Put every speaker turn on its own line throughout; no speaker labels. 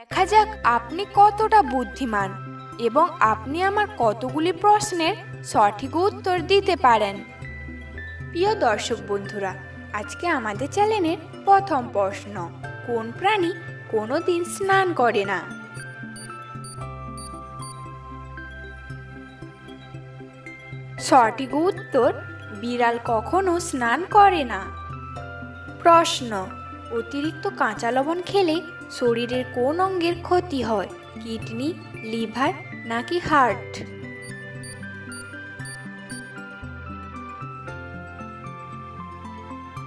দেখা যাক আপনি কতটা বুদ্ধিমান এবং আপনি আমার কতগুলি প্রশ্নের সঠিক উত্তর দিতে পারেন। প্রিয় দর্শক বন্ধুরা, আজকে আমাদের চ্যানেলের প্রথম প্রশ্ন, কোন প্রাণী কোনো দিন স্নান করে না? সঠিক উত্তর, বিড়াল কখনো স্নান করে না। প্রশ্ন, অতিরিক্ত কাঁচা লবণ খেলে শরীরের কোন অঙ্গের ক্ষতি হয়? কিডনি, লিভার নাকি হার্ট?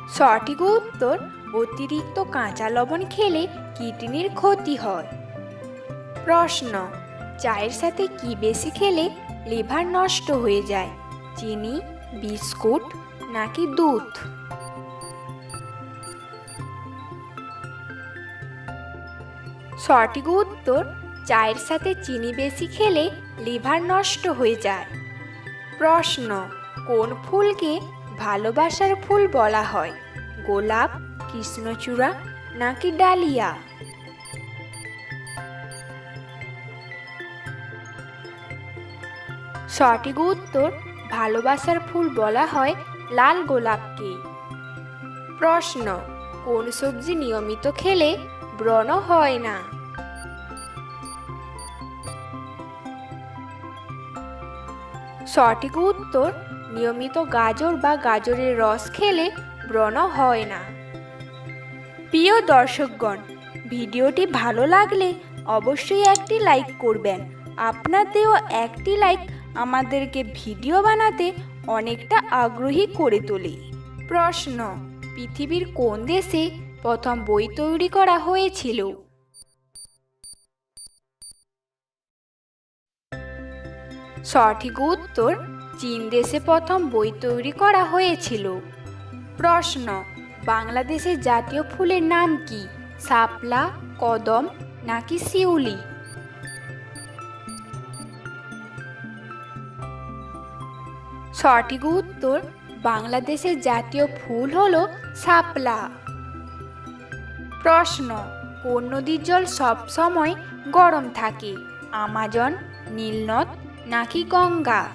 সঠিক উত্তর, অতিরিক্ত কাঁচা লবণ খেলে কিডনির ক্ষতি হয়। প্রশ্ন, চায়ের সাথে কি বেশি খেলে লিভার নষ্ট হয়ে যায়? চিনি, বিস্কুট নাকি দুধ? সঠিক উত্তর, চায়ের সাথে চিনি বেশি খেলে লিভার নষ্ট হয়ে যায়। প্রশ্ন, কোন ফুলকে ভালোবাসার ফুল বলা হয়? গোলাপ, কৃষ্ণচূড়া নাকি ডালিয়া? সঠিক উত্তর, ভালোবাসার ফুল বলা হয় লাল গোলাপকে। প্রশ্ন, কোন সবজি নিয়মিত খেলে ব্রণ হয় না। সঠিক উত্তর, নিয়মিত গাজর বা গাজরের রস খেলে ব্রণ হয় না। প্রিয় দর্শকগণ, ভিডিওটি ভালো লাগলে অবশ্যই একটি লাইক করবেন। আপনার দেওয়া একটি লাইক আমাদেরকে ভিডিও বানাতে অনেকটা আগ্রহী করে তোলে। প্রশ্ন, পৃথিবীর কোন দেশে প্রথম বই তৈরি করা হয়েছিল। সঠিক উত্তর, চীন দেশে প্রথম বই তৈরি করা হয়েছিল। প্রশ্ন বাংলাদেশের জাতীয় ফুলের নাম কি? শাপলা, কদম নাকি শিউলি? সঠিক উত্তর বাংলাদেশের জাতীয় ফুল হলো শাপলা। প্রশ্ন, কোন নদীর জল সব সময় গরম থাকে? আমাজন, নীলনদ, নাকি গঙ্গা?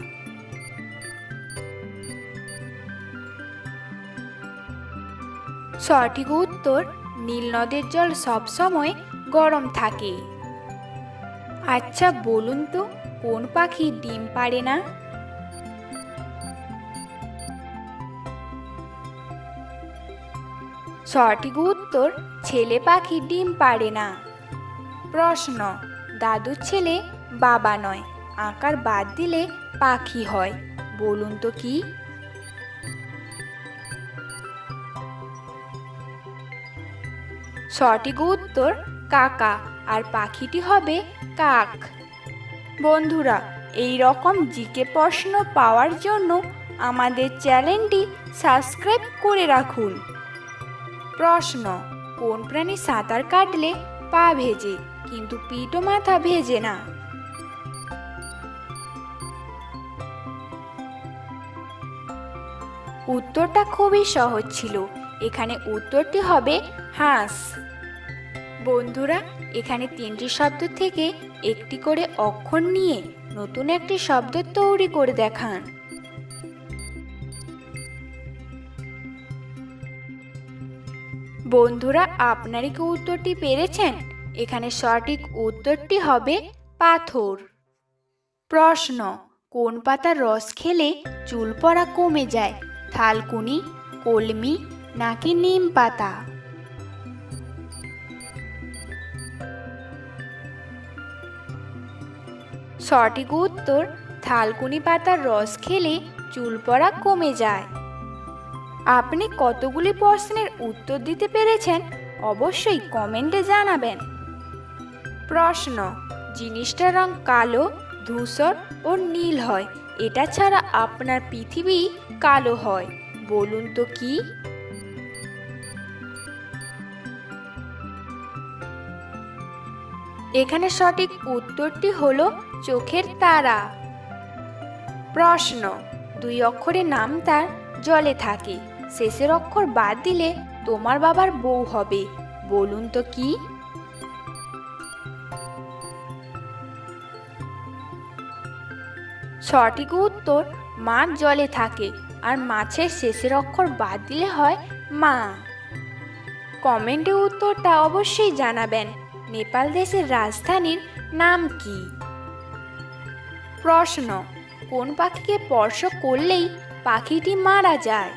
সঠিক উত্তর নীল নদের জল সবসময় গরম থাকে। আচ্ছা বলুন তো, কোন পাখি ডিম পাড়ে না? সঠিক উত্তর, ছেলে পাখি ডিম পাড়ে না। প্রশ্ন, দাদুর ছেলে বাবা নয়, আকার বাদ দিলে পাখি হয়, বলুন তো কি? সঠিক উত্তর, কাকা, আর পাখিটি হবে কাক। বন্ধুরা, এই রকম জিকে প্রশ্ন পাওয়ার জন্য আমাদের চ্যানেলটি সাবস্ক্রাইব করে রাখুন। প্রশ্ন, কোন প্রাণী সাঁতার কাটলে পা ভেজে কিন্তু পিঠ ও মাথা ভেজে না? উত্তরটা খুবই সহজ ছিল। এখানে উত্তরটি হবে হাঁস। বন্ধুরা, এখানে তিনটি শব্দ থেকে একটি করে অক্ষর নিয়ে নতুন একটি শব্দ তৈরি করে দেখান। বন্ধুরা, আপনারা কি উত্তরটি পেরেছেন? এখানে সঠিক উত্তরটি হবে পাথর। প্রশ্ন, কোন পাতার রস খেলে চুল পড়া কমে যায়? থালকুনি, কলমি নাকি নিম পাতা? সঠিক উত্তর, থালকুনি পাতার রস খেলে চুল পড়া কমে যায়। আপনি কতগুলি প্রশ্নের উত্তর দিতে পেরেছেন অবশ্যই কমেন্টে জানাবেন। প্রশ্ন, জিনিসটার রং কালো, ধূসর ও নীল হয়, এটা ছাড়া আপনার পৃথিবী কালো হয়, বলুন তো কি? এখানে সঠিক উত্তরটি হলো চোখের তারা। প্রশ্ন, দুই অক্ষরের নাম তার জলে থাকে। শেষের অক্ষর বাদ দিলে তোমার বাবার বউ হবে। বলুন তো কি? সঠিক উত্তর মাছ জলে থাকে আর মাছের শেষের অক্ষর বাদ দিলে হয় মা। কমেন্টে উত্তরটা অবশ্যই জানাবেন। নেপাল দেশের রাজধানীর নাম কি? প্রশ্ন, কোন পাখিকে স্পর্শ করলেই পাখিটি মারা যায়।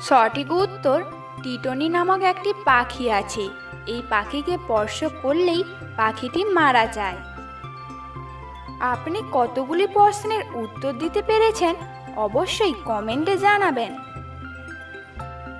সঠিক উত্তর, টিটনি নামক একটি পাখি আছে। এই পাখিকে স্পর্শ করলেই পাখিটি মারা যায়। আপনি কতগুলি প্রশ্নের উত্তর দিতে পেরেছেন, অবশ্যই কমেন্টে জানাবেন।